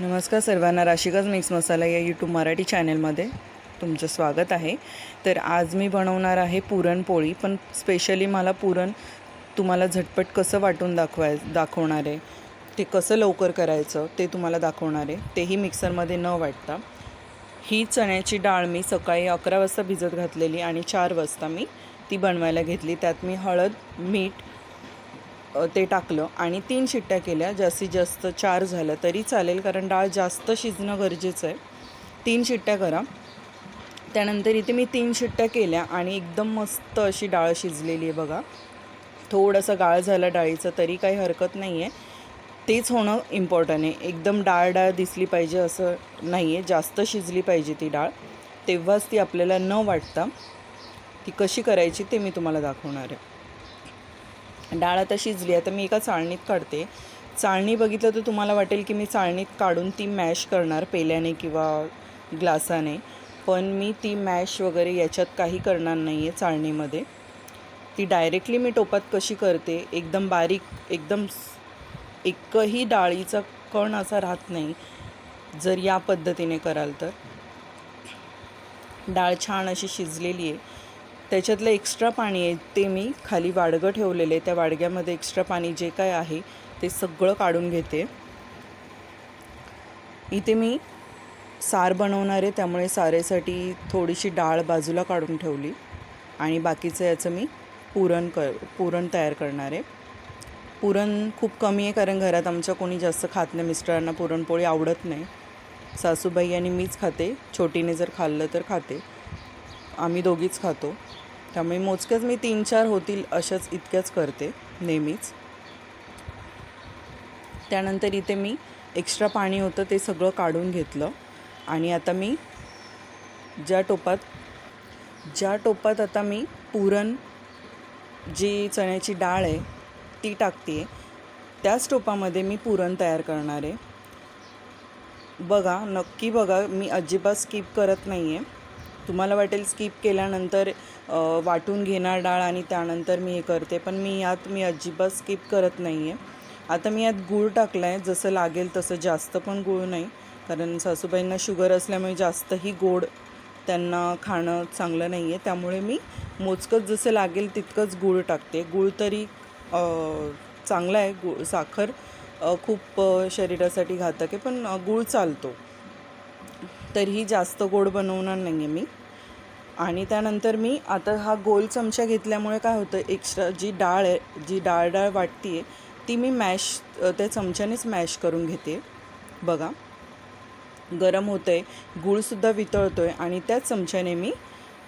नमस्कार सर्वांना राशिकाज मिक्स मसाला या यूट्यूब मराठी चॅनलमध्ये तुमचं स्वागत आहे. तर आज मी बनवणार आहे पुरणपोळी पण स्पेशली मला पुरण तुम्हाला झटपट कसं वाटून दाखवाय दाखवणार आहे ते कसं लवकर करायचं ते तुम्हाला दाखवणार आहे तेही मिक्सरमध्ये न वाटता. ही चण्याची डाळ मी सकाळी अकरा वाजता भिजत घातलेली आणि चार वाजता मी ती बनवायला घेतली. त्यात मी हळद मीठ ते टाकलं आणि तीन शिट्ट्या केल्या. जास्तीत जास्त चार झालं तरी चालेल कारण डाळ जास्त शिजणं गरजेचं आहे. तीन शिट्ट्या करा. त्यानंतर इथे मी तीन शिट्ट्या केल्या आणि एकदम मस्त अशी डाळ शिजलेली आहे बघा. थोडंसं गाळ झालं डाळीचं तरी काही हरकत नाही आहे तेच होणं इम्पॉर्टंट आहे. एकदम डाळ डाळ दिसली पाहिजे असं नाही आहे जास्त शिजली पाहिजे ती डाळ. तेव्हाच ती आपल्याला न वाटता ती कशी करायची ते मी तुम्हाला दाखवणार आहे. डाळ आता शिजली आता मी एका चाळणीत काढते. चाळणी बघितलं तर तुम्हाला वाटेल की मी चाळणीत काढून ती मॅश करणार पेल्याने किंवा ग्लासाने. पण मी ती मॅश वगैरे याच्यात काही करणार नाही आहे चाळणीमध्ये. ती डायरेक्टली मी टोपात कशी करते एकदम बारीक एकदम एकही डाळीचा कण असा राहत नाही जर या पद्धतीने कराल तर. डाळ छान अशी शिजलेली आहे. त्याच्यातलं एक्स्ट्रा पाणी आहे ते मी खाली वाडगं ठेवलेलं आहे. त्या वाडग्यामध्ये एक्स्ट्रा पाणी जे काय आहे ते सगळं काढून घेते. इथे मी सार बनवणार आहे त्यामुळे सारेसाठी थोडीशी डाळ बाजूला काढून ठेवली. आणि बाकीचं याचं मी पुरण कर पुरण तयार करणार आहे. पुरण खूप कमी आहे कारण घरात आमच्या कोणी जास्त खात नाही मिस्टरांना पुरणपोळी आवडत नाही. सासूबाई आणि मीच खाते छोटीने जर खाल्लं तर खाते. आम्ही दोघीच खातो. त्यामुळे मोजक्याच मी तीन चार होतील अशाच इतक्याच करते नेहमीच. त्यानंतर इथे मी एक्स्ट्रा पाणी होतं ते सगळं काढून घेतलं. आणि आता मी ज्या टोपात ज्या टोपात आता मी पुरण जी चण्याची डाळ आहे ती टाकते आहे त्याच टोपामध्ये मी पुरण तयार करणार आहे. बघा नक्की बघा मी अजिबात स्किप करत नाही आहे तुम्हाला वाटेल स्किप केल्यानंतर वाटून घेणार डाळ आणि त्यानंतर मी हे करते पण मी यात मी अजिबात स्किप करत नाही आहे आता मी यात गूळ टाकला आहे जसं लागेल तसं जास्त पण गूळ नाही कारण सासूबाईंना शुगर असल्यामुळे जास्तही गोड त्यांना खाणं चांगलं नाही आहे त्यामुळे मी मोजकंच जसं लागेल तितकंच गूळ टाकते. गूळ तरी चांगला आहे गूळ साखर खूप शरीरासाठी घातक आहे पण गूळ चालतो. तरीही जास्त गोड बनवणार नाही आहे मी. आणि त्यानंतर मी आता हा गोल चमचा घेतल्यामुळे काय होतं एक्स्ट्रा जी डाळ आहे जी डाळ डाळ वाटते आहे ती मी मॅश त्या चमच्यानेच मॅश करून घेते. बघा. गरम होतं आहे गूळसुद्धा वितळतो आहे आणि त्याच चमच्याने मी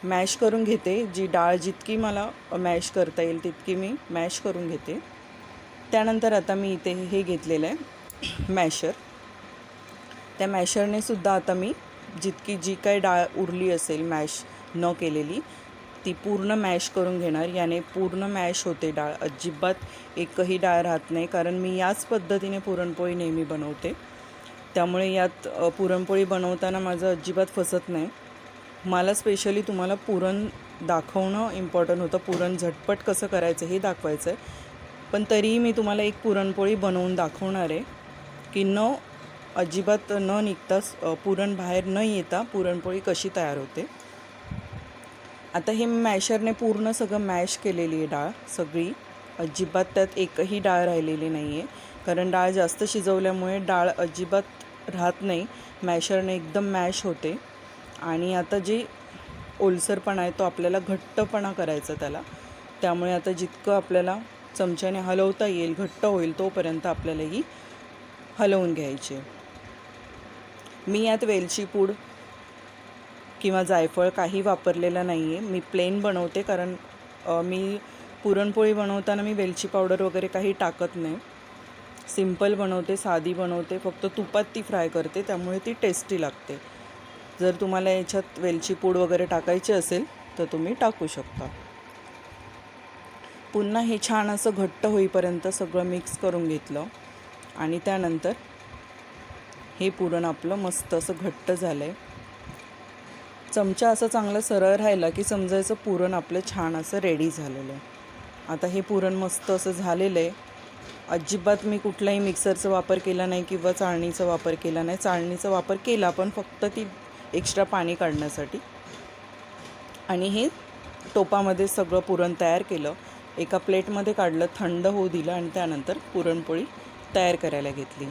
मॅश करून घेते. जी डाळ जितकी मला मॅश करता येईल तितकी मी मॅश करून घेते. त्यानंतर आता मी इथे हे घेतलेलं आहे मॅशर त्या मॅशरने सुद्धा आता मी जितकी जी काही डाळ उरली असेल मॅश न केलेली ती पूर्ण मॅश करून घेणार. याने पूर्ण मॅश होते डाळ. अजिबात एकही डाळ राहत नाही कारण मी याच पद्धतीने पुरणपोळी नेहमी बनवते. त्यामुळे यात पुरणपोळी बनवताना माझं अजिबात फसत नाही. मला स्पेशली तुम्हाला पुरण दाखवणं इम्पॉर्टंट होतं. पुरण झटपट कसं करायचं हे दाखवायचं आहे पण तरीही मी तुम्हाला एक पुरणपोळी बनवून दाखवणार आहे की न अजिबात न निघताच पुरण बाहेर न येता पुरणपोळी कशी तयार होते? आता हे मॅशरने पूर्ण सगळं मॅश केलेली आहे डाळ सगळी. अजिबात त्यात एकही डाळ राहिलेली नाही आहे कारण डाळ जास्त शिजवल्यामुळे डाळ अजिबात राहत नाही. मॅशरने एकदम मॅश होते. आणि आता जे ओलसरपणा आहे तो आपल्याला घट्टपणा करायचा त्याला. त्यामुळे आता जितकं आपल्याला चमच्याने हलवता येईल घट्ट होईल तोपर्यंत आपल्याला ही हलवून घ्यायची आहे. मी यात वेलची पूड किंवा जायफळ काही वापरलेलं नाही आहे मी प्लेन बनवते कारण मी पुरणपोळी बनवताना मी वेलची पावडर वगैरे काही टाकत नाही. सिंपल बनवते साधी बनवते फक्त तुपात ती फ्राय करते त्यामुळे ती टेस्टी लागते. जर तुम्हाला याच्यात वेलची पूड वगैरे टाकायची असेल तर तुम्ही टाकू शकता. पुन्हा हे छान असं घट्ट होईपर्यंत सगळं मिक्स करून घेतलं. आणि त्यानंतर हे पुरण आपलं मस्त असं घट्ट झालं आहे चमचा असं चांगलं सरळ राहिला की समजायचं पुरण आपलं छान असं रेडी झालेलं आहे. आता हे पुरण मस्त असं झालेलं आहे. अजिबात मी कुठलाही मिक्सरचा वापर केला नाही किंवा चाळणीचा वापर केला नाही. चाळणीचा वापर केला पण फक्त ती एक्स्ट्रा पाणी काढण्यासाठी. आणि हे टोपामध्ये सगळं पुरण तयार केलं. एका प्लेटमध्ये काढलं थंड होऊ दिलं आणि त्यानंतर पुरणपोळी तयार करायला घेतली.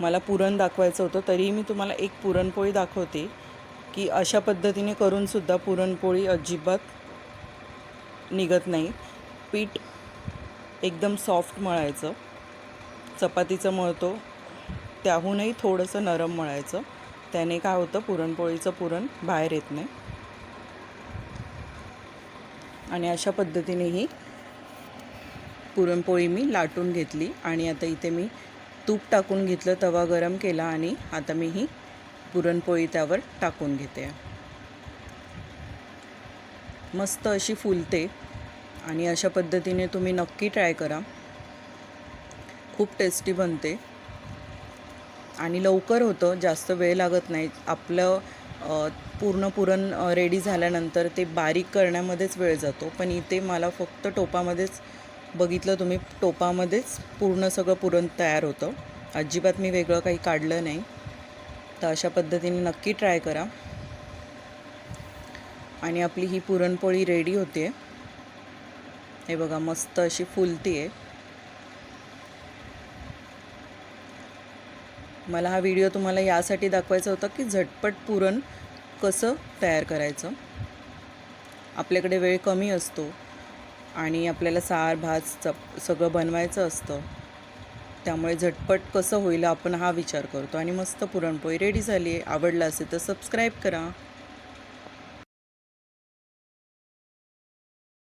मला पुरण दाखवायचं होतं तरीही मी तुम्हाला एक पुरणपोळी दाखवते की अशा पद्धतीने करूनसुद्धा पुरणपोळी अजिबात निघत नाही. पीठ एकदम सॉफ्ट मळायचं चपातीचं मळतो त्याहूनही थोडंसं नरम मळायचं त्याने काय होतं पुरणपोळीचं पुरण बाहेर येत नाही. आणि अशा पद्धतीने ही पुरणपोळी मी लाटून घेतली आणि आता इथे मी तूप टाकून घेतलं तवा गरम केला आणि आता मी ही पुरणपोळी त्यावर टाकून घेते. मस्त अशी फुलते आणि अशा पद्धतीने तुम्ही नक्की ट्राय करा. खूप टेस्टी बनते. आणि लवकर होतं जास्त वेळ लागत नाही. आपलं पूर्ण पुरण रेडी झाल्यानंतर ते बारीक करण्यामध्येच वेळ जातो. पण इथे मला फक्त टोपामध्येच बघितलं तुम्ही टोपामध्येच पूर्ण सगळं पुरण तयार होतं. अजिबात मी वेगळं काही काढलं नाही. तर अशा पद्धतीने नक्की ट्राय करा. आणि आपली ही पुरणपोळी रेडी होते हे बघा मस्त अशी फुलती आहे मला हा व्हिडिओ तुम्हाला यासाठी दाखवायचा होता की झटपट पुरण कसं तयार करायचं. आपल्याकडे वेळ कमी असतो. आणि आपल्याला सार भात चप सगळं बनवायचं असतं. त्यामुळे झटपट कसं होईल आपण हा विचार करतो. आणि मस्त पुरणपोळी रेडी झाली आहे. आवडला असेल तर सबस्क्राईब करा.